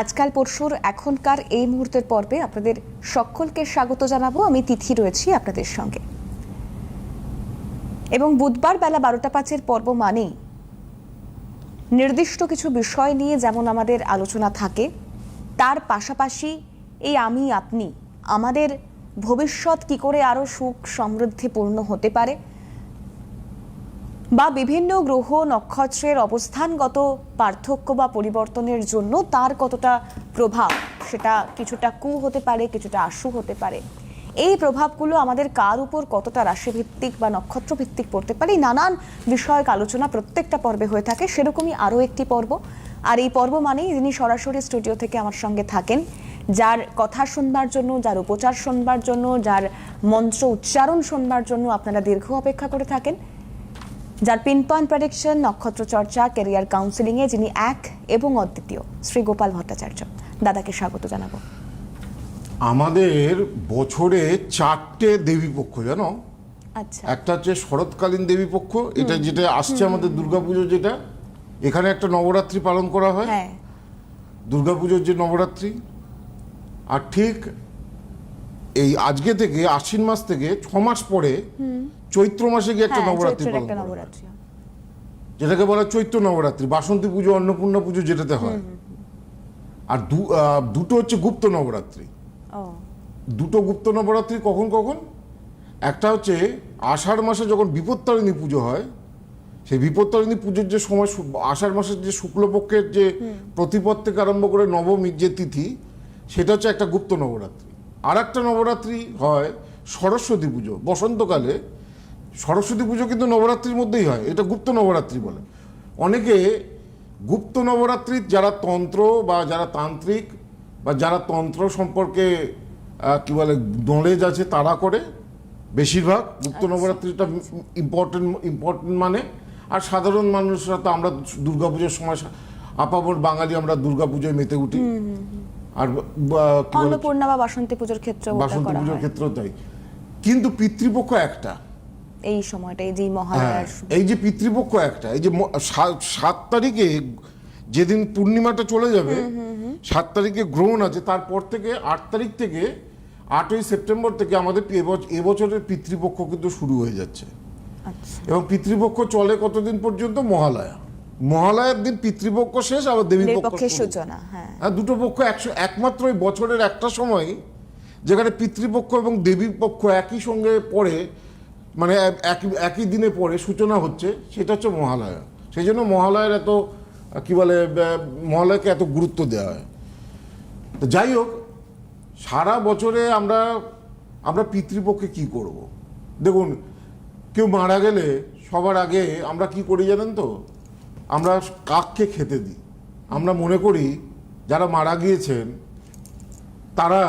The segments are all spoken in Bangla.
আজকাল পরশুর এখনকার এই মুহূর্তের পর্বে আপনাদের সকলকে স্বাগত জানাব। আমি তিথি রয়েছি আপনাদের সঙ্গে। এবং বুধবার বেলা বারোটা পাঁচের পর্ব মানেই নির্দিষ্ট কিছু বিষয় নিয়ে যেমন আমাদের আলোচনা থাকে, তার পাশাপাশি এই আমি, আপনি আমাদের ভবিষ্যৎ কি করে আরও সুখ সমৃদ্ধিপূর্ণ হতে পারে বা বিভিন্ন গ্রহ নক্ষত্রের অবস্থানগত পার্থক্য বা পরিবর্তনের জন্য তার কতটা প্রভাব? সেটা কিছুটা কু হতে পারে, কিছুটা আশু হতে পারে। এই প্রভাবগুলো আমাদের কার উপর কতটা রাশিভিত্তিক বা নক্ষত্র ভিত্তিক পড়তে পারে? নানান বিষয়ক আলোচনা প্রত্যেকটা পর্বে হয়ে থাকে, সেরকমই আরও একটি পর্ব। আর এই পর্ব মানেই যিনি সরাসরি স্টুডিও থেকে আমার সঙ্গে থাকেন, যার কথা শুনবার জন্য, যার উপচার শুনবার জন্য, যার মন্ত্র উচ্চারণ শুনবার জন্য আপনারা দীর্ঘ অপেক্ষা করে থাকেন। যার পিন পয়েন্ট প্রেডিকশন নক্ষত্র চর্চা ক্যারিয়ার কাউন্সিলিং এ যিনি এক এবং অদ্বিতীয় শ্রী গোপাল ভট্টাচার্য। দাদাকে স্বাগত জানাব। আমাদের বছরে চারটে দেবী পক্ষ জানো? আচ্ছা। একটা হচ্ছে শরৎকালীন দেবী পক্ষ এটা যেটা আসছে আমাদের দুর্গাপুজো যেটা এখানে একটা নবরাত্রি পালন করা হয়। হ্যাঁ। দুর্গাপুজোর যে নবরাত্রি আর ঠিক এই আজকে থেকে আশ্বিন মাস থেকে ছ মাস পরে চৈত্র মাসে গিয়ে একটা হ্যাঁ নবরাত্রি পালন যেটাকে বলা হয় চৈত্র নবরাত্রি বাসন্তী পুজো অন্নপূর্ণা পুজো যেটাতে হয়। আর দু- দুটো হচ্ছে গুপ্ত নবরাত্রি। দুটো গুপ্ত নবরাত্রি কখন কখন? একটা হচ্ছে আষাঢ় মাসে যখন বিপত্তারিণী পুজো হয় সেই বিপত্তারিণী পুজোর যে সময় আষাঢ় মাসের যে শুক্লপক্ষের যে প্রতিপদ থেকে আরম্ভ করে নবমীর যে তিথি সেটা হচ্ছে একটা গুপ্ত নবরাত্রি। আর একটা নবরাত্রি হয় সরস্বতী পুজো। বসন্তকালে সরস্বতী পুজো কিন্তু নবরাত্রির মধ্যেই হয় এটা গুপ্ত নবরাত্রি বলে। অনেকে গুপ্ত নবরাত্রির যারা তন্ত্র বা যারা তান্ত্রিক বা যারা তন্ত্র সম্পর্কে কি বলে নলেজ আছে তারা করে বেশিরভাগ গুপ্ত নবরাত্রিটা ইম্পর্টেন্ট ইম্পর্টেন্ট মানে। আর সাধারণ মানুষরা তো আমরা দুর্গাপুজোর সময় আপামর বাঙালি আমরা দুর্গাপুজোয় মেতে উঠি। আর অন্নপূর্ণা বা বাসন্তী পুজোর ক্ষেত্রে বাসন্তী পুজোর ক্ষেত্রেও তাই। কিন্তু পিতৃপক্ষ একটা। এই সময়টা এই যে হ্যাঁ মহালয়ার এই যে পিতৃপক্ষ একটা এই যে সাত তারিখে যেদিন পূর্ণিমাটা চলে যাবে সাত তারিখে গ্রহণ আছে তারপর থেকে আট তারিখ থেকে আটই সেপ্টেম্বর থেকে আমাদের এবছরের পিতৃপক্ষ কিন্তু শুরু হয়ে যাচ্ছে। আচ্ছা। এবং পিতৃপক্ষ চলে কতদিন পর্যন্ত? মহালয়া। মহালয়ার দিন পিতৃপক্ষ শেষ আবার দেবী পক্ষের সূচনা হ্যাঁ। হ্যাঁ দুটো পক্ষ একশো একমাত্র ওই বছরের একটা সময় যেখানে পিতৃপক্ষ এবং দেবী পক্ষ একই সঙ্গে পড়ে মানে একই একই দিনে পরে সূচনা হচ্ছে, সেটা হচ্ছে মহালয়া। সেই জন্য মহালয়ার এত, কি বলে মহালয়াকে এত গুরুত্ব দেওয়া হয়। তো যাই হোক, সারা বছরে আমরা আমরা পিতৃপক্ষে কি করব। দেখুন, কেউ মারা গেলে সবার আগে আমরা কি করি জানেন তো? আমরা কাককে খেতে দিই। আমরা মনে করি, যারা মারা গিয়েছেন, তারা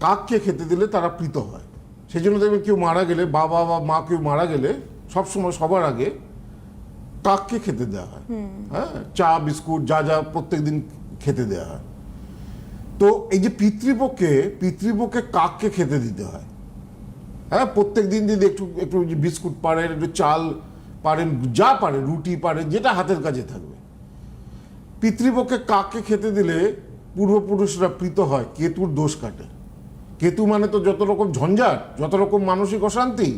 কাককে খেতে দিলে তারা প্রীত হয়। সেই জন্য দেখবেন কেউ মারা গেলে বাবা বা মা কেউ মারা গেলে সবসময় সবার আগে কাককে খেতে দেওয়া হয়। হ্যাঁ চা বিস্কুট যা যা প্রত্যেক দিন খেতে দেওয়া হয়। তো এই যে পিতৃপক্ষে পিতৃপক্ষে কাককে খেতে দিতে হয়। হ্যাঁ প্রত্যেক দিন যদি একটু একটু বিস্কুট পারেন একটু চাল পারেন যা পারেন রুটি পারেন যেটা হাতের কাছে থাকবে। পিতৃপক্ষে কাককে খেতে দিলে পূর্বপুরুষরা প্রীত হয় কেতুর দোষ কাটে। কেতু মানে তো যত রকম ঝঞ্ঝাট, যত রকম মানসিক অশান্তি।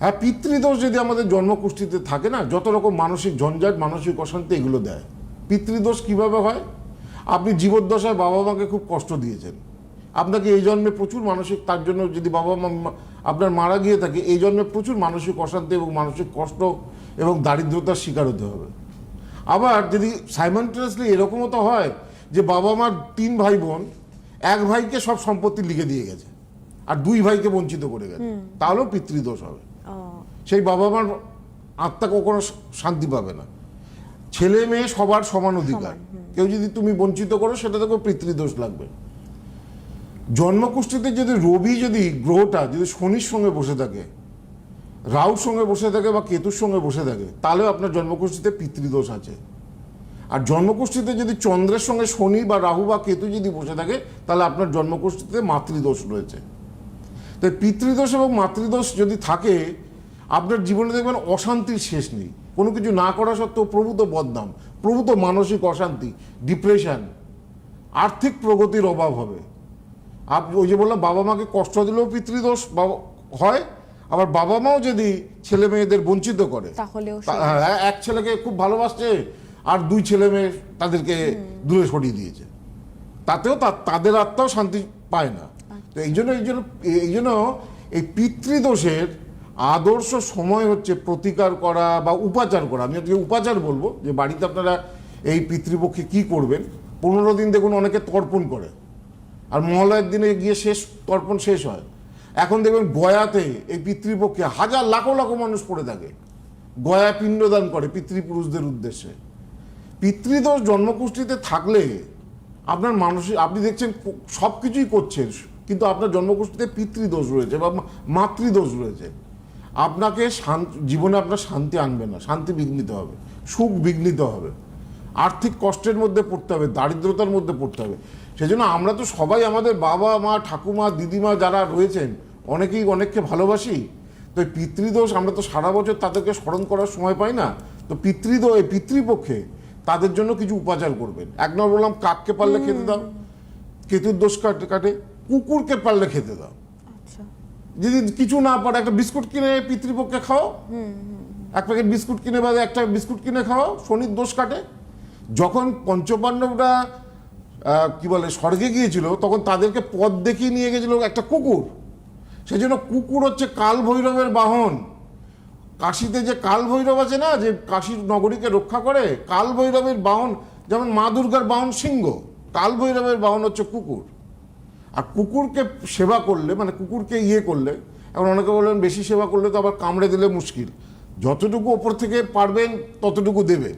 হ্যাঁ পিতৃদোষ যদি আমাদের জন্মকুষ্ঠিতে থাকে না, যত রকম মানসিক ঝঞ্ঝাট, মানসিক অশান্তি এগুলো দেয়। পিতৃদোষ কীভাবে হয়? আপনি জীবদ্দশায় বাবা মাকে খুব কষ্ট দিয়েছেন। আপনাকে এই জন্মে প্রচুর মানসিক, তার জন্য যদি বাবা মা আপনার মারা গিয়ে থাকে, এই জন্মে প্রচুর মানসিক অশান্তি এবং মানসিক কষ্ট এবং দারিদ্রতার শিকার হতে হবে। আবার যদি সাইমন্টাসলি এরকমও তো হয় যে বাবা মার তিন ভাই বোন এক ভাইকে সব সম্পত্তি লিখে দিয়ে গেছে আর দুই ভাইকে বঞ্চিত করে গেছে। তাহলেও পিতৃদোষ হবে। সেই বাবা মার আত্মা কখনো শান্তি পাবে না। ছেলে মেয়ে সবার সমান অধিকার। কেউ যদি তুমি বঞ্চিত করো সেটা দেখো পিতৃদোষ লাগবে জন্মকুষ্ঠিতে যদি রবি যদি গ্রহটা যদি শনির সঙ্গে বসে থাকে রাহুর সঙ্গে বসে থাকে বা কেতুর সঙ্গে বসে থাকে তাহলেও আপনার জন্মকুষ্ঠিতে পিতৃদোষ আছে। আর জন্মকুষ্ঠিতে যদি চন্দ্রের সঙ্গে শনি বা রাহু বা কেতু যদি বসে থাকে তাহলে আপনার জন্মকুষ্ঠিতে মাতৃদোষ রয়েছে। তাই পিতৃদোষ এবং মাতৃদোষ যদি থাকে আপনার জীবনে দেখবেন অশান্তির শেষ নেই। কোনো কিছু না করা সত্ত্বেও প্রভূত বদনাম প্রভূত মানসিক অশান্তি ডিপ্রেশন আর্থিক প্রগতির অভাব হবে। আপনি ওই যে বললাম বাবা মাকে কষ্ট দিলেও পিতৃদোষ হয় আবার বাবা মাও যদি ছেলে মেয়েদের বঞ্চিত করে হ্যাঁ, এক ছেলেকে খুব ভালোবাসছে আর দুই ছেলে মেয়ে তাদেরকে দূরে সরিয়ে দিয়েছে। তাতেও তা- তাদের আত্মাও শান্তি পায় না। তো এই জন্য এই জন্য এই জন্য এই পিতৃদোষের আদর্শ সময় হচ্ছে প্রতিকার করা বা উপাচার করা। আমি আজকে উপাচার বলব যে বাড়িতে আপনারা এই পিতৃপক্ষে কি করবেন? পনেরো দিন দেখুন অনেকে তর্পণ করে। আর মহালয়ের দিনে গিয়ে শেষ তর্পণ শেষ হয়। এখন দেখবেন গয়াতে এই পিতৃপক্ষে হাজার লাখো লাখো মানুষ পড়ে থাকে। গয়া পিণ্ডদান করে পিতৃপুরুষদের উদ্দেশ্যে। পিতৃদোষ জন্মকুষ্ঠিতে থাকলে আপনার মানসিক আপনি দেখছেন সব কিছুই করছেন কিন্তু আপনার জন্মকুষ্ঠিতে পিতৃদোষ রয়েছে বা মাতৃদোষ রয়েছে। আপনাকে জীবনে আপনার শান্তি আনবে না, শান্তি বিঘ্নিত হবে, সুখ বিঘ্নিত হবে। আর্থিক কষ্টের মধ্যে পড়তে হবে, দারিদ্রতার মধ্যে পড়তে হবে। সেজন্য আমরা তো সবাই আমাদের বাবা মা, ঠাকুমা, দিদিমা যারা রয়েছেন, অনেকেই অনেককে ভালোবাসি। তো পিতৃদোষ আমরা তো সারা বছর তাদেরকে স্মরণ করার সময় পাই না। তো পিতৃদোষ পিতৃপক্ষে তাদের জন্য কিছু উপাচার করবেন। এক নম্বর বললাম কাককে পারলে খেতে দাও। কেতুর দোষ কাটে কাটে কুকুরকে পারলে খেতে দাও। আচ্ছা। যদি কিছু না পারে একটা বিস্কুট কিনে পিতৃপক্ষে খাও। এক প্যাকেট বিস্কুট কিনে বা একটা বিস্কুট কিনে খাও শনির দোষ কাটে। যখন পঞ্চপাণ্ডবরা কি বলে স্বর্গে গিয়েছিল তখন তাদেরকে পথ দেখিয়ে নিয়ে গেছিল একটা কুকুর। সেই জন্য কুকুর হচ্ছে কাল ভৈরবের বাহন। কাশিতে যে কাল ভৈরব আছে না, যে কাশীর নগরীকে রক্ষা করে কাল ভৈরবের বাহন, যেমন মা দুর্গার বাহন সিংহ কাল ভৈরবের বাহন হচ্ছে কুকুর। আর কুকুরকে সেবা করলে মানে কুকুরকে ইয়ে করলে, এখন অনেকে বললেন বেশি সেবা করলে তো আবার কামড়ে দিলে মুশকিল। যতটুকু ওপর থেকে পারবেন, ততটুকু দেবেন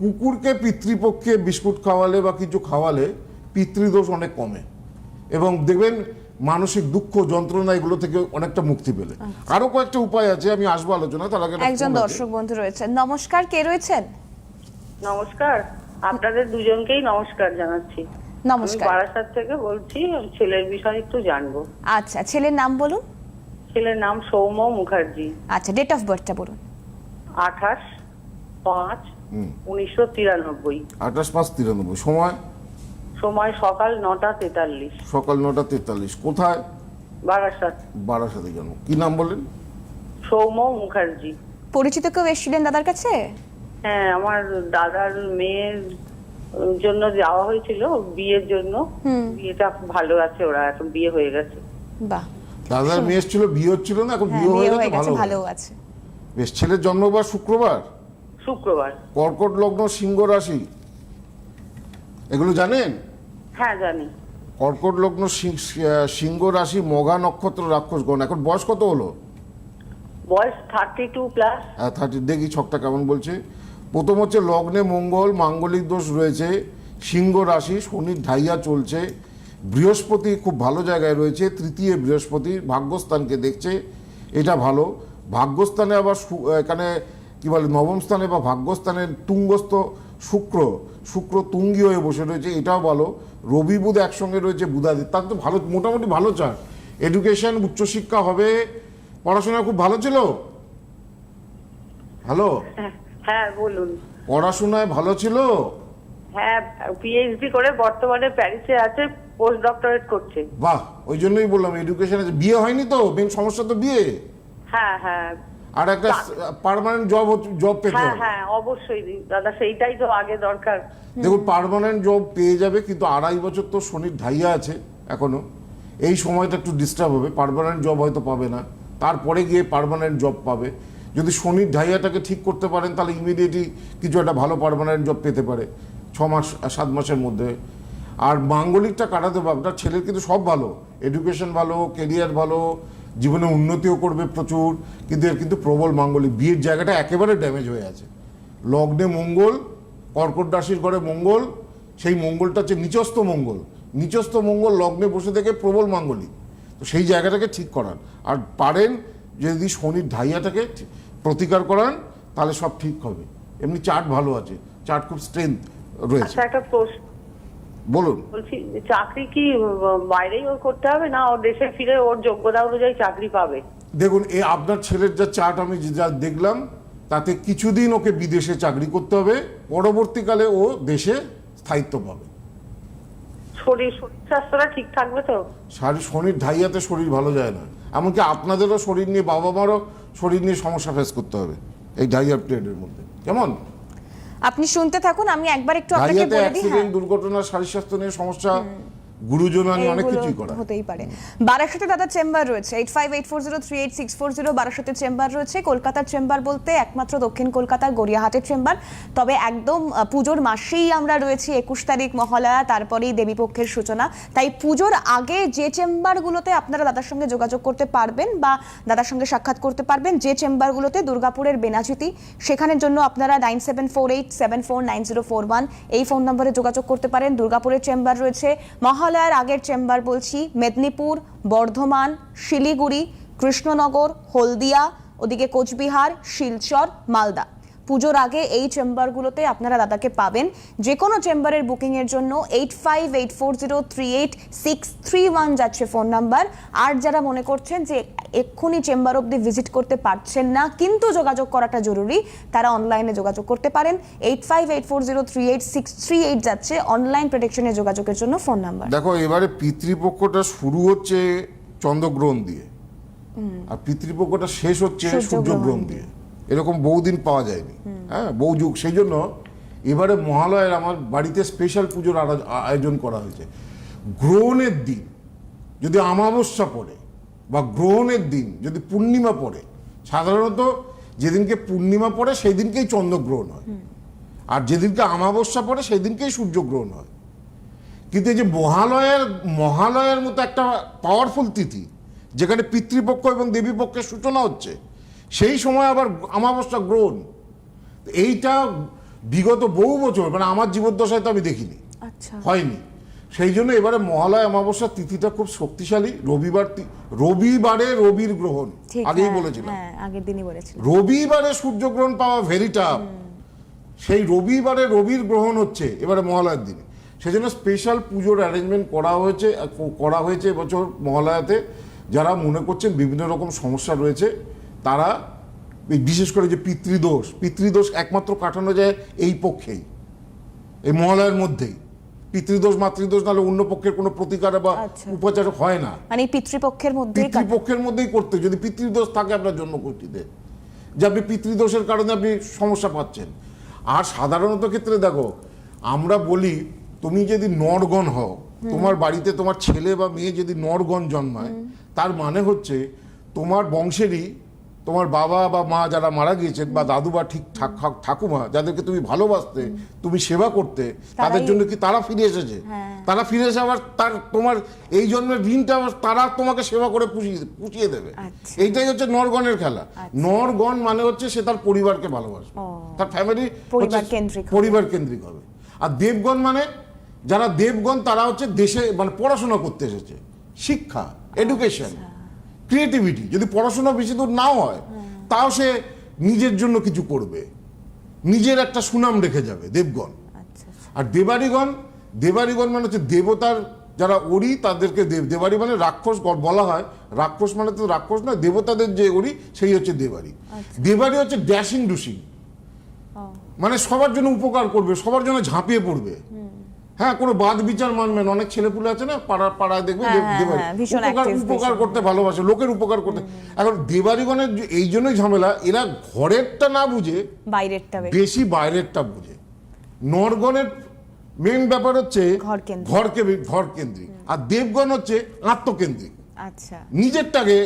কুকুরকে পিতৃপক্ষে বিস্কুট খাওয়ালে বা কিছু খাওয়ালে পিতৃদোষ অনেক কমে। এবং দেখবেন মানসিক দুঃখ যন্ত্রণা এগুলো থেকে অনেকটা মুক্তি পেলে। আরও কয়েকটা উপায় আছে আমি আসব আলোচনা তার আগে একজন দর্শক বন্ধু রয়েছেন। নমস্কার কে রয়েছেন? নমস্কার আপনাদের দুজনকেই নমস্কার জানাচ্ছি। আমি নমস্কার বারাসাত থেকে বলছি ছেলের বিষয়ে একটু জানব। আচ্ছা ছেলের নাম বলুন। ছেলের নাম সৌম্য মুখার্জি। আচ্ছা ডেট অফ বার্থটা বলুন। আঠাশ পাঁচ হুম। উনিশশো তিরানব্বই। আঠাশ পাঁচ তিরানব্বই সময়? সময় সকাল নটা তেতাল্লিশ। সকাল নটা তেতাল্লিশ। কোথায়? বারাসাত। বারাসাতে জন্ম কি নাম বললেন সৌম্য মুখার্জি। পরিচিত কেউ এসেছিলেন দাদার কাছে? হ্যাঁ আমার দাদার মেয়ের জন্য যাওয়া হয়েছিল বিয়ের জন্য। বিয়েটা ভালো আছে ওরা এখন বিয়ে হয়ে গেছে। বাহ। দাদার মেয়ে এসেছিল বিয়ে হচ্ছিল না? এখন হ্যাঁ বিয়ে হয়ে গেছে ভালো আছে। বেশ ছেলের জন্মবার শুক্রবার? শুক্রবার। কর্কট লগ্ন সিংহ রাশি। এগুলো জানেন? হ্যাঁ জানি। কর্কট লগ্ন সিংহ রাশি মঘা নক্ষত্র রাক্ষসগণ এখন বয়স কত হলো? বয়স থার্টি টু প্লাস হ্যাঁ থার্টি দেখি ছকটা কেমন বলছে। প্রথম হচ্ছে লগ্নে মঙ্গল মাঙ্গলিক দোষ রয়েছে। সিংহ রাশি শনির ঢাইয়া চলছে। বৃহস্পতি খুব ভালো জায়গায় রয়েছে তৃতীয় বৃহস্পতি ভাগ্যস্থানকে দেখছে এটা ভালো। ভাগ্যস্থানে আবার এখানে কি বলে নবম স্থানে বা ভাগ্যস্থানে তুঙ্গস্থ শুক্র শুক্র তুঙ্গি হয়ে বসে রয়েছে এটাও ভালো। রবি বুধ একসঙ্গে রয়েছে বুধাদি তার তো ভালো মোটামুটি ভালো চার। এডুকেশন উচ্চশিক্ষা হবে পড়াশোনা খুব ভালো ছিল? হ্যালো হ্যাঁ বলুন। পড়াশোনায় ভালো ছিল? হ্যাঁ পিএইচডি করে বর্তমানে প্যারিসে আছে পোস্ট ডক্টরেট করছে। বাহ ওই জন্যই বললাম এডুকেশনে বিয়ে হয়নি তো মেন সমস্যা তো বিয়ে? হ্যাঁ হ্যাঁ। আর একটা পার্মানেন্ট জব জব পেতে হ্যাঁ হ্যাঁ অবশ্যই দাদা সেইটাই তো আগে দরকার। দেখুন পার্মানেন্ট জব পেয়ে যাবে কিন্তু আড়াই বছর তো শনির ঢাইয়া আছে এখনও। এই সময়টা একটু ডিস্টার্ব হবে পার্মানেন্ট জব হয়তো পাবে না। তারপরে গিয়ে পার্মানেন্ট জব পাবে। যদি শনির ঢাইয়াটাকে ঠিক করতে পারেন তাহলে ইমিডিয়েটলি কিছু একটা ভালো পার্মানেন্ট জব পেতে পারে ছ মাস সাত মাসের মধ্যে। আর মাঙ্গলিকটা কাটাতে হবে আপনার ছেলের কিন্তু সব ভালো। এডুকেশন ভালো কেরিয়ার ভালো জীবনে উন্নতিও করবে প্রচুর, কিন্তু এর কিন্তু প্রবল মাঙ্গলিক। বিয়ের জায়গাটা একেবারে ড্যামেজ হয়ে আছে। লগ্নে মঙ্গল, কর্কট রাশির ঘরে মঙ্গল, সেই মঙ্গলটা হচ্ছে নিচস্থ মঙ্গল। নিচস্থ মঙ্গল লগ্নে বসে থেকে প্রবল মাঙ্গলিক। তো সেই জায়গাটাকে ঠিক করান। আর পারেন যদি শনির ঢাইয়াটাকে প্রতিকার করান, তাহলে সব ঠিক হবে। এমনি চার্ট ভালো আছে। চার্ট খুব স্ট্রেংথ রয়েছে। আচ্ছা একটা প্রশ্ন বলুন। বলছি চাকরি কি বাইরেই ওর করতে হবে না ওর দেশে ফিরে ওর যোগ্যতা অনুযায়ী চাকরি পাবে? দেখুন এই আপনার ছেলের যা চার্ট আমি যা দেখলাম তাতে কিছুদিন ওকে বিদেশে চাকরি করতে হবে পরবর্তীকালে ও দেশে স্থায়িত্ব পাবে। শরীর শরীর স্বাস্থ্যটা ঠিক থাকবে তো? শারীর শনির ঢাইয়াতে শরীর ভালো যায় না। এমনকি আপনাদেরও শরীর নিয়ে বাবা মারও শরীর নিয়ে সমস্যা ফেস করতে হবে এই ঢাইয়া পিরিয়ডের মধ্যে। কেমন? আপনি শুনতে থাকুন আমি একবার একটু আপনাকে বলে দিই অ্যাক্সিডেন্ট দুর্ঘটনা শারীরস্বাস্থ্য নিয়ে সমস্যা গুরুজনানি অনেক কিছুই করা হতেই পারে। বারাসাতে দাদার চেম্বার রয়েছে। Eight five eight four zero three eight six four zero বারাসাতের চেম্বার রয়েছে। কলকাতার চেম্বার বলতে একমাত্র দক্ষিণ কলকাতার গড়িয়াহাটের চেম্বার। তবে একদম পুজোর মাসেই আমরা রয়েছি একুশ তারিখ মহালয়া তারপরেই দেবীপক্ষের সূচনা। তাই পুজোর আগে যে চেম্বারগুলোতে আপনারা দাদার সঙ্গে যোগাযোগ করতে পারবেন বা দাদার সঙ্গে সাক্ষাৎ করতে পারবেন যে চেম্বারগুলোতে দুর্গাপুরের বেনাচিতি সেখানের জন্য আপনারা nine seven four eight seven four nine zero four one এই ফোন নম্বরে যোগাযোগ করতে পারেন। দুর্গাপুরের চেম্বার রয়েছে মহালয়ার আগের চেম্বার বলছি মেদিনীপুর বর্ধমান শিলিগুড়ি কৃষ্ণনগর হলদিয়া ওদিকে কোচবিহার শিলচর মালদা। পুজোর আগে এই চেম্বারগুলোতে আপনারা দাদাকে পাবেন। যে কোনো চেম্বারের বুকিংয়ের জন্য eight five eight four zero three eight six three one যাচ্ছে ফোন নাম্বার। আর যারা মনে করছেন যে এক্ষুনি চেম্বার অবধি ভিজিট করতে পারছেন না কিন্তু যোগাযোগ করাটা জরুরি তারা অনলাইনে যোগাযোগ করতে পারেন। Eight five eight four zero three eight six three eight যাচ্ছে অনলাইন প্রোটেকশনে যোগাযোগের জন্য ফোন নাম্বার। দেখো এবারে পিতৃপক্ষটা শুরু হচ্ছে চন্দ্রগ্রহণ দিয়ে। আর পিতৃপক্ষটা শেষ হচ্ছে সূর্যগ্রহণ সূর্যগ্রহণ দিয়ে। এরকম বহুদিন পাওয়া যায়নি। হ্যাঁ বহু যুগ। সেই জন্য এবারে মহালয়ের আমার বাড়িতে স্পেশাল পুজোর আয়োজন করা হয়েছে। গ্রহণের দিন যদি আমাবস্যা পড়ে বা গ্রহণের দিন যদি পূর্ণিমা পড়ে, সাধারণত যেদিনকে পূর্ণিমা পড়ে সেই দিনকেই চন্দ্রগ্রহণ হয়। আর যেদিনকে আমাবস্যা পড়ে সেই দিনকেই সূর্যগ্রহণ হয়। কিন্তু এই যে মহালয়ের মহালয়ের মতো একটা পাওয়ারফুল তিথি, যেখানে পিতৃপক্ষ এবং দেবীপক্ষের সূচনা হচ্ছে সেই সময় আবার আমাবস্যা গ্রহণ। এইটা বিগত বহু বছর মানে আমার জীবদ্দশায় তো আমি দেখিনি। আচ্ছা। হয়নি। সেই জন্য এবারে মহালয় অমাবস্যার তিথিটা খুব শক্তিশালী। রবিবার রবিবারে রবির গ্রহণ। আগেই হ্যাঁ, বলেছিলাম। হ্যাঁ আগের দিনই বলেছিলাম। রবিবারে সূর্যগ্রহণ পাওয়া ভেরি টাফ সেই রবিবারে রবির গ্রহণ হচ্ছে এবারে মহালয়ার দিনে। সেজন্য স্পেশাল পুজোর অ্যারেঞ্জমেন্ট করা হয়েছে করা হয়েছে এবছর মহালয়াতে। যারা মনে করছেন বিভিন্ন রকম সমস্যা রয়েছে তারা বিশেষ করে যে পিতৃদোষ পিতৃদোষ একমাত্র কাটানো যায় এই পক্ষেই এই মহালয়ার মধ্যেই। পিতৃদোষ মাতৃদোষ নাহলে অন্য পক্ষের কোনো প্রতিকার বা আচ্ছা। উপচার হয় না। মানে পিতৃপক্ষের মধ্যেই কাটা- পিতৃপক্ষের মধ্যেই করতে যদি পিতৃদোষ থাকে আপনার জন্মকুষ্ঠিতে যে আপনি পিতৃদোষের কারণে আপনি সমস্যা পাচ্ছেন। আর সাধারণত ক্ষেত্রে দেখো আমরা বলি তুমি যদি নরগণ হও তোমার বাড়িতে তোমার ছেলে বা মেয়ে যদি নরগণ জন্মায় তার মানে হচ্ছে তোমার বংশেরই তোমার বাবা বা মা যারা মারা গিয়েছেন বা দাদু বা ঠিক ঠাক ঠাক- ঠাকুমা যাদেরকে তুমি ভালোবাসতে তুমি সেবা করতে তাদের জন্য কি তারা ফিরে এসেছে? তারা ফিরে এসে আবার তার তোমার এই জন্মের ঋণটা তারা তোমাকে সেবা করে পুষিয়ে পুষিয়ে দেবে। আচ্ছা। এইটাই হচ্ছে নরগণের খেলা। নরগণ মানে হচ্ছে সে তার পরিবারকে ভালোবাসবে। তার ফ্যামিলি। পরিবার কেন্দ্রিক হবে। আর দেবগণ মানে যারা দেবগণ তারা হচ্ছে দেশে মানে পড়াশোনা করতে এসেছে। শিক্ষা এডুকেশন ক্রিয়েটিভিটি যদি পড়াশোনা বেশি দূর নাও হয় তাও সে নিজের জন্য কিছু করবে। নিজের একটা সুনাম রেখে যাবে দেবগণ। আচ্ছা আর দেবারিগণ দেবারিগণ মানে হচ্ছে দেবতার যারা ওরি তাদেরকে দেব দেবারি মানে রাক্ষস বলা হয়। রাক্ষস মানে তো রাক্ষস নয় দেবতাদের যে ওরি সেই হচ্ছে দেবারি দেবারি হচ্ছে ড্যাশিং ডুসিং মানে সবার জন্য উপকার করবে সবার জন্য ঝাঁপিয়ে পড়বে। হ্যাঁ কোনো বাদ বিচার মানবেন অনেক ছেলেপুলে আছে না পাড়া পাড়ায় দেখবে হ্যাঁ, হ্যাঁ, হ্যাঁ, উপকার উপকার করতে ভালোবাসে লোকের উপকার করতে। এখন দেবারিগণের এই জন্যই ঝামেলা এরা ঘরেরটা না বুঝে বাইরেরটা বেশি। বেশি বাইরেরটা বুঝে। নরগণের মেন ব্যাপার হচ্ছে ঘরকে ঘর কেন্দ্রিক আর দেবগণ হচ্ছে আত্মকেন্দ্রিক। আচ্ছা। নিজেরটাকে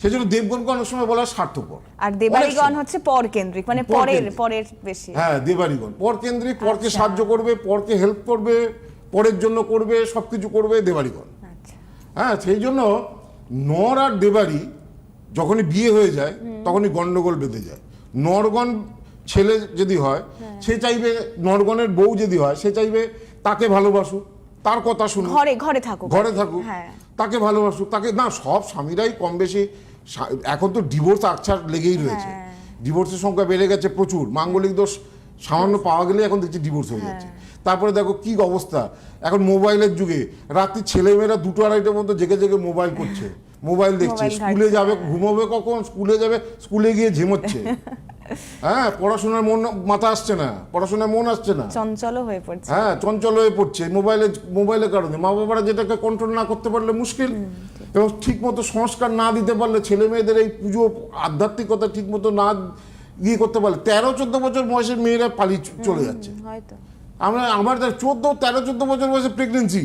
সেজন্য দেবগণকে অনেক সময় বলা হয় স্বার্থপর। আর দেবাড়িগণ হচ্ছে পর কেন্দ্রিক মানে পরের পরের বেশি। হ্যাঁ দেবারিগণ পর কেন্দ্রিক পরকে আচ্ছা। সাহায্য করবে পরকে হেল্প করবে পরের জন্য করবে সবকিছু করবে দেবারিগণ আচ্ছা। হ্যাঁ সেই জন্য নর আর দেবারি যখনই বিয়ে হয়ে যায় তখনই গন্ডগোল বেঁধে যায়। নরগণ ছেলে যদি হয় সে চাইবে নরগণের বউ যদি হয় সে চাইবে তাকে ভালোবাসুক তার কথা শুনুক। ঘরে ঘরে থাকুক। ঘরে থাকুক। হ্যাঁ। তাকে ভালোবাসুক তাকে না সব স্বামীরাই কম বেশি এখন তো ডিভোর্স আকছার লেগেই রয়েছে। হ্যাঁ। ডিভোর্সের সংখ্যা বেড়ে গেছে প্রচুর। মাঙ্গলিক দোষ সামান্য পাওয়া গেলে এখন দেখছি ডিভোর্স হয়ে যাচ্ছে। হ্যাঁ। তারপরে দেখো কি অবস্থা। এখন মোবাইলের যুগে রাত্রি ছেলেমেয়েরা দুটো আড়াইটার মধ্যে জেগে জেগে মোবাইল করছে। মোবাইল দেখছে। স্কুলে যাবে ঘুমোবে কখন? স্কুলে যাবে স্কুলে গিয়ে ঝিমোচ্ছে। হ্যাঁ পড়াশোনার মন মাথা আসছে না। পড়াশোনার মন আসছে না। চঞ্চল হয়ে পড়ছে। হ্যাঁ চঞ্চল হয়ে পড়ছে মোবাইলে মোবাইলের কারণে। মা বাবারা যেটাকে কন্ট্রোল না করতে পারলে মুশকিল। এবং ঠিক মতো সংস্কার না দিতে পারলে ছেলে মেয়েদের এই পুজো আধ্যাত্মিকতা ঠিক মতো না ইয়ে করতে পারলে তেরো চোদ্দ বছর বয়সের মেয়েরা পালিয়ে চলে যাচ্ছে। আমরা আমার চোদ্দ তেরো চোদ্দ বছর বয়সে প্রেগনেন্সি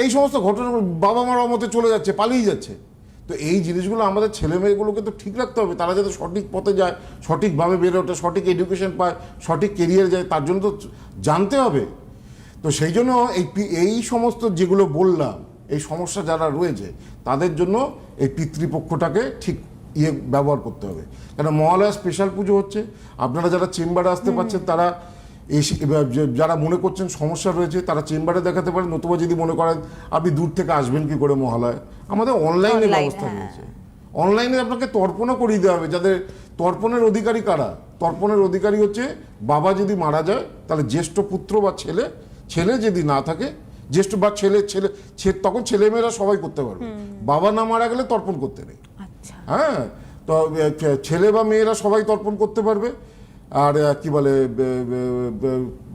এই সমস্ত ঘটনা বাবা মার মতে চলে যাচ্ছে পালিয়ে যাচ্ছে। তো এই জিনিসগুলো আমাদের ছেলে মেয়েগুলোকে তো ঠিক রাখতে হবে। তারা যাতে সঠিক পথে যায় সঠিকভাবে বেড়ে ওঠে সঠিক এডুকেশন পায় সঠিক কেরিয়ার যায় তার জন্য তো জানতে হবে। তো সেই জন্য এই এই সমস্ত যেগুলো বললাম এই সমস্যা যারা রয়েছে তাদের জন্য এই পিতৃপক্ষটাকে ঠিক ইয়ে ব্যবহার করতে হবে। কেন মহালয়া স্পেশাল পুজো হচ্ছে আপনারা যারা চেম্বারে আসতে পারছেন তারা এসে যারা মনে করছেন সমস্যা রয়েছে তারা চেম্বারে দেখাতে পারেন নতুবা যদি মনে করেন আপনি দূর থেকে আসবেন কি করে মহালয় আমাদের অনলাইনে ব্যবস্থা হ্যাঁ। রয়েছে। অনলাইনে আপনাকে তর্পণও করিয়ে দেওয়া হবে যাদের তর্পণের অধিকারী কারা? তর্পণের অধিকারী হচ্ছে বাবা যদি মারা যায় তাহলে জ্যেষ্ঠ পুত্র বা ছেলে ছেলে যদি না থাকে জ্যেষ্ঠ বা ছেলে ছেলে তখন ছেলেমেয়েরা সবাই করতে পারবে। বাবা না মারা গেলে তর্পণ করতে নেই। আচ্ছা। হ্যাঁ? তো ছেলে বা মেয়েরা সবাই তর্পণ করতে পারবে। আর কি বলে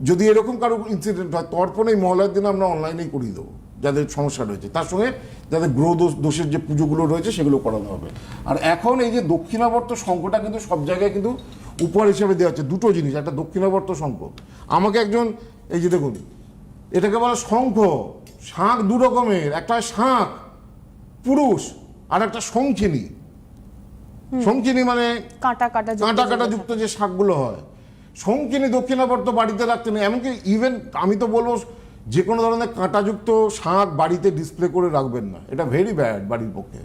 যদি এরকম কারও ইনসিডেন্ট হয় তর্পণ এই মহলার দিন আমরা অনলাইনেই করিয়ে দেবো যাদের সমস্যা রয়েছে। তার সঙ্গে যাদের গ্রহ দোষ দোষের যে পুজোগুলো রয়েছে সেগুলো করানো হবে। আর এখন এই যে দক্ষিণাবর্ত শঙ্খটা কিন্তু সব জায়গায় কিন্তু উপহার হিসেবে দেওয়া হচ্ছে। দুটো জিনিস একটা দক্ষিণাবর্ত শঙ্খ আমাকে একজন এই যে দেখুন এটাকে বলে শঙ্খ। শাঁখ দু রকমের একটা শাঁখ পুরুষ আর একটা শঙ্খিনী। শঙ্খিনী মানে কাঁটা কাটা যুক্ত কাঁটা কাঁটা যুক্ত যে শাকগুলো হয়। শঙ্কিনী দক্ষিণাবর্ত বাড়িতে রাখতে নেই এমনকি ইভেন আমি তো বলব যে কোনো ধরনের কাঁটাযুক্ত শাঁখ বাড়িতে ডিসপ্লে করে রাখবেন না। এটা ভেরি ব্যাড বাড়ির পক্ষে।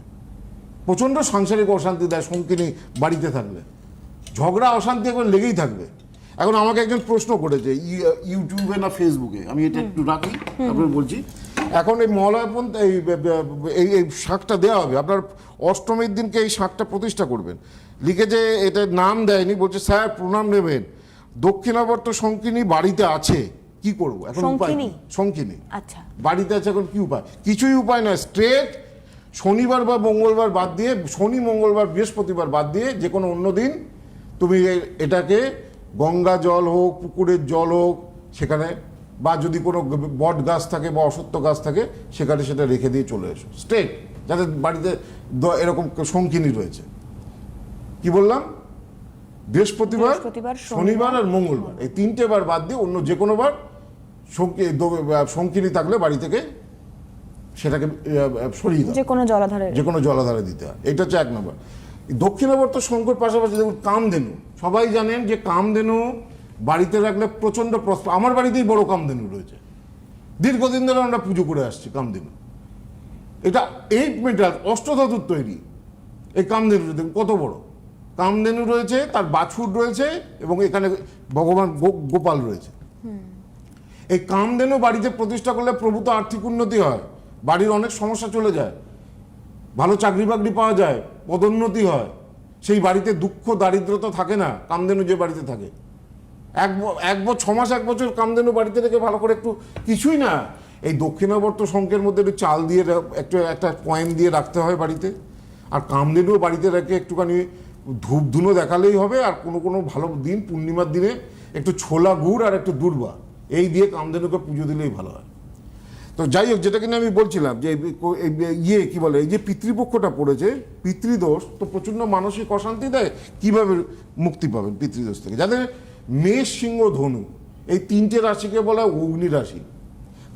প্রচণ্ড সাংসারিক অশান্তি দেয় শঙ্কিনী বাড়িতে থাকলে। ঝগড়া অশান্তি একবার লেগেই থাকবে। এখন আমাকে একজন প্রশ্ন করেছে ইউ- ইউটিউবে না ফেসবুকে? আমি এটা একটু রাখি তারপরে বলছি। এখন এই মহালয়াপন এই এই এই শাকটা দেওয়া হবে। আপনার অষ্টমীর দিনকে এই শাকটা প্রতিষ্ঠা করবেন। লিখেছে এটা নাম দেয়নি বলছে স্যার প্রণাম নেবেন। দক্ষিণাবর্ত শঙ্কিনী বাড়িতে আছে। কি করব? এখন উপায়? শঙ্কিনী? আচ্ছা। বাড়িতে আছে এখন কি উপায়? কিছুই উপায় নয়। স্ট্রেট শনিবার বা মঙ্গলবার বাদ দিয়ে শনি মঙ্গলবার বৃহস্পতিবার বাদ দিয়ে যে কোনো অন্য দিন তুমি এটাকে গঙ্গা জল হোক পুকুরের জল হোক সেখানে বা যদি কোনো বট গাছ থাকে বা অসত্য গাছ থাকে সেখানে সেটা রেখে দিয়ে চলে এসো। স্ট্রেট যাদের বাড়িতে এরকম শঙ্কিনী রয়েছে। কি বললাম? বৃহস্পতিবার শনিবার, আর মঙ্গলবার। এই তিনটে বার বাদ দিয়ে অন্য যে কোনো বার শঙ্কিনী থাকলে বাড়ি থেকে সেটাকে সরিয়ে যে কোনো জলাধারে। যে কোনো জলাধারে দিতে হয়। এটা হচ্ছে এক নম্বর। দক্ষিণাবর্ত শঙ্কর পাশাপাশি দেখুন কামধেনু। সবাই জানেন যে কামধেনু বাড়িতে রাখলে প্রচণ্ড প্রস্প আমার বাড়িতেই বড় কামধেনু রয়েছে। দীর্ঘদিন ধরে আমরা পুজো করে আসছি কামধেনু। এটা এইট মিটার অষ্টধাতুর তৈরি। এই কামধেনু দেখুন কত বড়। কামধেনু রয়েছে, তার বাছুর রয়েছে এবং এখানে ভগবান গোপাল রয়েছে। এই কামধেনু বাড়িতে প্রতিষ্ঠা করলে প্রভূত আর্থিক উন্নতি হয়। বাড়ির অনেক সমস্যা চলে যায়। চাকরি বাকরি পাওয়া যায়, পদোন্নতি হয়, সেই বাড়িতে দুঃখ দারিদ্রতা থাকে না, কামধেনু যে বাড়িতে থাকে। এক এক বছর ছ মাস, এক বছর কামধেনু বাড়িতে রেখে ভালো করে একটু কিছুই না। এই দক্ষিণাবর্ত শঙ্কের মধ্যে একটু চাল দিয়ে একটু, একটা কয়েন দিয়ে রাখতে হয় বাড়িতে। আর কামধেনুও বাড়িতে রেখে একটুখানি ধূপ ধুনো দেখালেই হবে, আর কোনো কোনো ভালো দিন, পূর্ণিমার দিনে একটু ছোলা গুড় আর একটু দুর্বা। এই দিয়ে কামধেনুকে পুজো দিলেই ভালো হয়। তো যাই হোক যেটা কিনা আমি বলছিলাম যে ইয়ে কি বলে এই যে পিতৃপক্ষটা পড়েছে পিতৃদোষ তো প্রচণ্ড মানসিক অশান্তি দেয় কীভাবে মুক্তি পাবেন পিতৃদোষ থেকে? যাদের মেষ সিংহ ধনু এই তিনটে রাশিকে বলা হয় অগ্নি রাশি।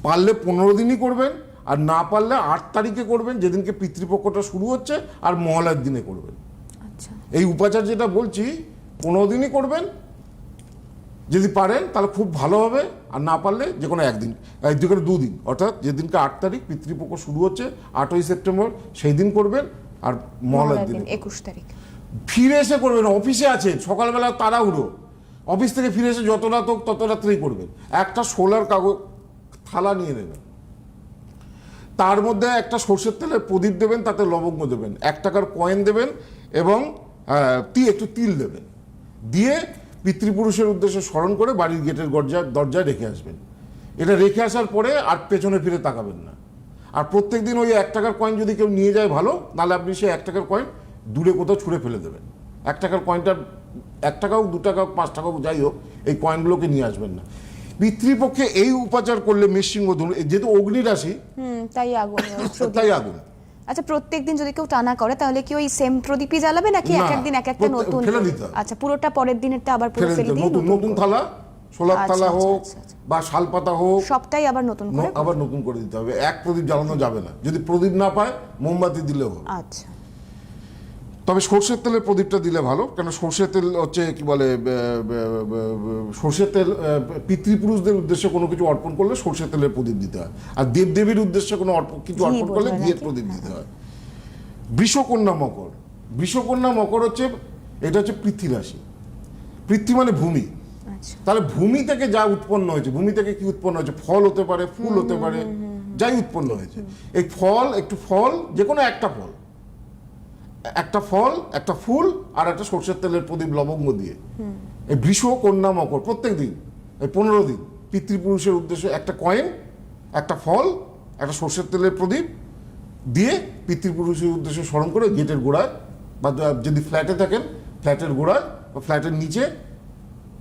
পারলে পনেরো দিনই করবেন আর না পারলে আট তারিখে করবেন যেদিনকে পিতৃপক্ষটা শুরু হচ্ছে আর মহালয়ার দিনে করবেন। আচ্ছা। এই উপাচার যেটা বলছি পনেরো দিনই করবেন যদি পারেন তাহলে খুব ভালো হবে। আর না পারলে যে কোনো একদিন যে কোনো দুদিন। অর্থাৎ যেদিনকে আট তারিখ পিতৃপক্ষ শুরু হচ্ছে আটই সেপ্টেম্বর সেই দিন করবেন। আর মহলার দিন। একুশ তারিখ। ফিরে এসে করবেন অফিসে আছেন সকালবেলা তাড়াহুড়ো। অফিস থেকে ফিরে এসে যত রাত হোক তত রাত্রেই করবেন। একটা সোলার কাগজ থালা নিয়ে নেবেন। তার মধ্যে একটা সর্ষের তেলের প্রদীপ দেবেন তাতে লবঙ্গ দেবেন। এক টাকার কয়েন দেবেন এবং তি একটু তিল দেবেন। দিয়ে পিতৃপুরুষের উদ্দেশ্যে স্মরণ করে বাড়ির গেটের দরজা দরজায় রেখে আসবেন। এটা রেখে আসার পরে আর পেছনে ফিরে তাকাবেন না। আর প্রত্যেক দিন ওই এক টাকার কয়েন যদি কেউ নিয়ে যায় ভালো নাহলে আপনি সেই এক টাকার কয়েন দূরে কোথাও ছুঁড়ে ফেলে দেবেন। এক টাকার কয়েনটা এক টাকা হোক দু টাকা হোক পাঁচ টাকা হোক যাই হোক এই কয়েনগুলোকে নিয়ে আসবেন না। পিতৃপক্ষে এই উপাচার করলে মৃৎসিংহ ধনু যেহেতু অগ্নি রাশি হুম তাই আগুন তাই আগুন। আচ্ছা প্রত্যেক দিন যদি কেউ টানা করে তাহলে কি ওই সেম প্রদীপই জ্বালাবে নাকি এক একদিন এক একটা নতুন। আচ্ছা পুরোটা পরের দিনেরটা আবার পুরো ফেলে দিই দিয়ে নতুন নতুন থালা সোলার আচ্ছা, থালা আচ্ছা, হোক বা শাল বা শালপাতা হোক সবটাই আবার নতুন করে? আবার নতুন করে দিতে হবে। এক প্রদীপ জ্বালানো যাবে না। যদি প্রদীপ না পায় মোমবাতি দিলেও আচ্ছা। তবে সর্ষের তেলের প্রদীপটা দিলে ভালো কেন সর্ষের তেল হচ্ছে কি বলে সর্ষের তেল পিতৃপুরুষদের উদ্দেশ্যে কোনো কিছু অর্পণ করলে সর্ষের তেলের প্রদীপ দিতে হয়। আর দেবদেবীর উদ্দেশ্যে কোনো অর্পণ কিছু অর্পণ করলে ঘিয়ের প্রদীপ দিতে হয়। বৃষকন্যা মকর। বৃষকন্যা মকর হচ্ছে এটা হচ্ছে পৃথ্বী রাশি পৃথ্বী মানে ভূমি। আচ্ছা। তাহলে ভূমি থেকে যা উৎপন্ন হয়েছে ভূমি থেকে কি উৎপন্ন হয়েছে? ফল হতে পারে ফুল হতে পারে যাই উৎপন্ন হয়েছে। এই ফল একটু ফল যে কোনো একটা ফল একটা ফল, একটা ফুল আর একটা সর্ষের তেলের প্রদীপ লবঙ্গ দিয়ে। এই বৃষ কন্যা মকর, প্রত্যেক দিন, এই পনেরো দিন, পিতৃপুরুষের উদ্দেশ্যে একটা কয়েন, একটা ফল, একটা সর্ষের তেলের প্রদীপ দিয়ে পিতৃপুরুষের উদ্দেশ্যে স্মরণ করে গেটের গোড়ায় বা যদি ফ্ল্যাটে থাকেন, ফ্ল্যাটের গোড়ায় বা ফ্ল্যাটের নিচে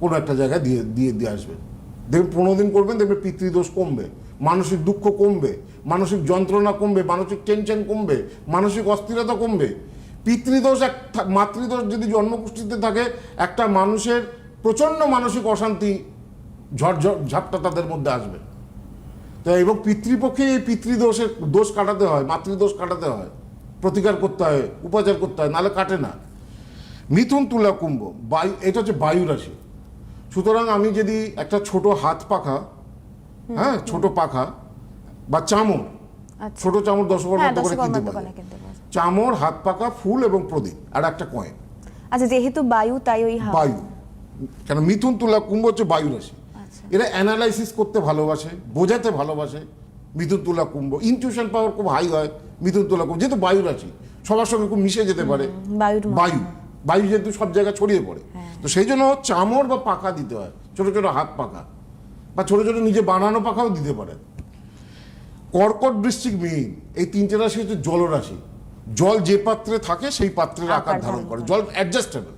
কোনো একটা জায়গায় দিয়ে দিয়ে দিয়ে আসবেন। দেখবেন পনেরো দিন করবেন, দেখবেন পিতৃদোষ কমবে, মানসিক দুঃখ কমবে, মানসিক যন্ত্রণা কমবে, মানসিক টেনশন কমবে, মানসিক অস্থিরতা কমবে। পিতৃদোষ এক মাতৃদোষ যদি জন্মকুষ্ঠিতে থাকে একটা মানুষের প্রচণ্ড মানসিক অশান্তি ঝড় ঝড় ঝাপটা তাদের মধ্যে আসবে। তো এবং পিতৃপক্ষে এই পিতৃদোষের দোষ কাটাতে হয় মাতৃদোষ কাটাতে হয় প্রতিকার করতে হয় উপাচার করতে হয় নাহলে কাটে না। মিথুন তুলা কুম্ভ বায়ু এটা হচ্ছে বায়ু রাশি। সুতরাং আমি যদি একটা ছোট হাত পাখা হ্যাঁ ছোট পাখা বা চামর আচ্ছা। ছোট দশ বারো হ্যাঁ মতো করে কিনতে পারে। চামর হাত পাকা ফুল এবং প্রদীপ আর একটা কয়েন আচ্ছা যেহেতু বায়ু তাই ওই বায়ু। কেন মিথুন তুলা কুম্ভ হচ্ছে বায়ু রাশি। আচ্ছা। এরা অ্যানালাইসিস করতে ভালোবাসে বোঝাতে ভালোবাসে মিথুন তুলা কুম্ভ। ইনটিউশন পাওয়ার খুব হাই হয় মিথুন তুলা কুম্ভ। যেহেতু বায়ু রাশি সবার সঙ্গে খুব মিশে যেতে পারে। বায়ু। বায়ু যেহেতু সব জায়গায় ছড়িয়ে পড়ে। তো সেই জন্য চামর বা পাখা দিতে হয়। ছোট ছোট হাত পাখা। বা ছোট ছোট নিজে বানানো পাখাও দিতে পারে। কর্কট বৃশ্চিক মিন। এই তিনটে রাশি হচ্ছে জলরাশি। জল যে পাত্রে থাকে সেই পাত্রের আকার ধারণ করে। জল অ্যাডজাস্টেবল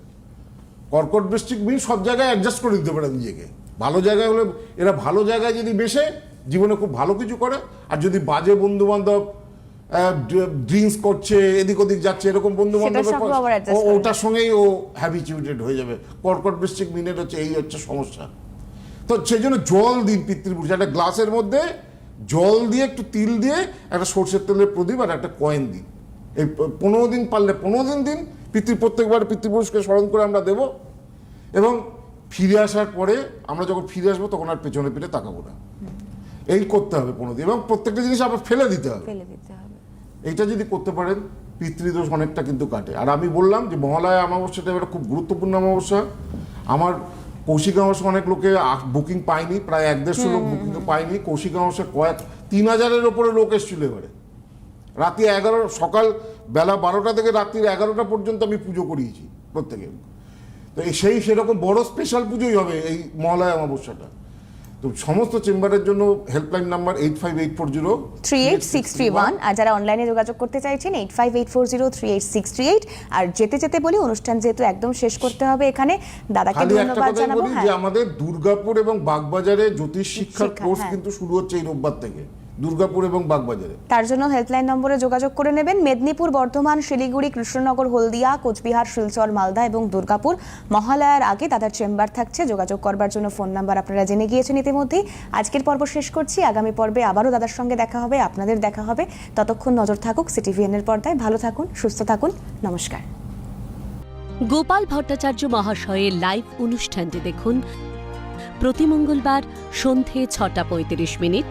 কর্কট বৃশ্চিক মিন সব জায়গায় অ্যাডজাস্ট করে দিতে পারে নিজেকে। ভালো জায়গায় হলে এরা ভালো জায়গায় যদি বেশে জীবনে খুব ভালো কিছু করে। আর যদি বাজে বন্ধু বান্ধব ড্রিঙ্কস করছে এদিক ওদিক যাচ্ছে এরকম বন্ধু বান্ধব ওটার সঙ্গেই ও হ্যাবিচুয়েটেড হয়ে যাবে। কর্কট বৃশ্চিক মিনের হচ্ছে এই হচ্ছে সমস্যা। তো সেই জন্য জল দিন পিতৃপুরুষ। একটা গ্লাসের মধ্যে জল দিয়ে একটু তিল দিয়ে একটা সর্ষের তেলের প্রদীপ আর একটা কয়েন দিন। এই পনেরো দিন পারলে পনেরো দিন দিন পিতৃ প্রত্যেকবার পিতৃপুরুষকে স্মরণ করে আমরা দেব। এবং ফিরে আসার পরে আমরা যখন ফিরে আসব তখন আর পেছনে পিঠে তাকাবো না। এই করতে হবে পনেরো দিন। এবং প্রত্যেকটা জিনিস আবার ফেলে দিতে হবে। এইটা যদি করতে পারেন পিতৃদোষ অনেকটা কিন্তু কাটে। আর আমি বললাম যে মহালয়া অমাবস্যাটা একটা খুব গুরুত্বপূর্ণ অমাবস্যা। আমার কৌশিক অমাবস্যা অনেক লোকে বুকিং পায়নি। প্রায় এক দেড়শো লোক বুকিং পায়নি। কৌশিক অমাবস্যা কয়েক তিন হাজারের ওপরে লোক এসেছিল এবারে। রাতে এগারো সকাল বেলা বারোটা থেকে রাত্রির এগারোটা পর্যন্ত আমি পুজো করিয়েছি প্রত্যেকে। তো এই সেই সেরকম বড় স্পেশাল পুজোই হবে এই মহালয়া অমাবস্যাটা। তো সমস্ত চেম্বারের জন্য helpline number eight five eight four zero three eight six three one আর যারা অনলাইনে যোগাযোগ করতে চাইছেন eight five eight four zero three eight six three eight আর যেতে যেতে বলি অনুষ্ঠান যেহেতু একদম শেষ করতে হবে এখানে দাদাকে ধন্যবাদ জানাব হ্যাঁ যে আমাদের দুর্গাপুর এবং বাগবাজারে জ্যোতিষ শিক্ষার কোর্স হ্যাঁ। কিন্তু শুরু হচ্ছে এই রোববার থেকে। দুর্গাপুর এবং বাগবাজারে। তার জন্য হেল্পলাইন নম্বরে যোগাযোগ করে নেবেন মেদিনীপুর বর্ধমান শিলিগুড়ি কৃষ্ণনগর হলদিয়া কোচবিহার শিলচর মালদা এবং দুর্গাপুর। মহালয়ার আগে তাদের চেম্বার থাকছে যোগাযোগ করবার জন্য ফোন নাম্বার আপনারা জেনে গিয়েছেন ইতিমধ্যেই। আজকের পর্ব শেষ করছি আগামী পর্বে আবারও দাদার সঙ্গে দেখা হবে আপনাদের দেখা হবে। ততক্ষণ নজর থাকুক সিটিভিএনের পর্দায়। ভালো থাকুন সুস্থ থাকুন নমস্কার। গোপাল ভট্টাচার্য মহাশয়ের লাইভ অনুষ্ঠানটি দেখুন প্রতি মঙ্গলবার সন্ধে ছটা পঁয়ত্রিশ মিনিট।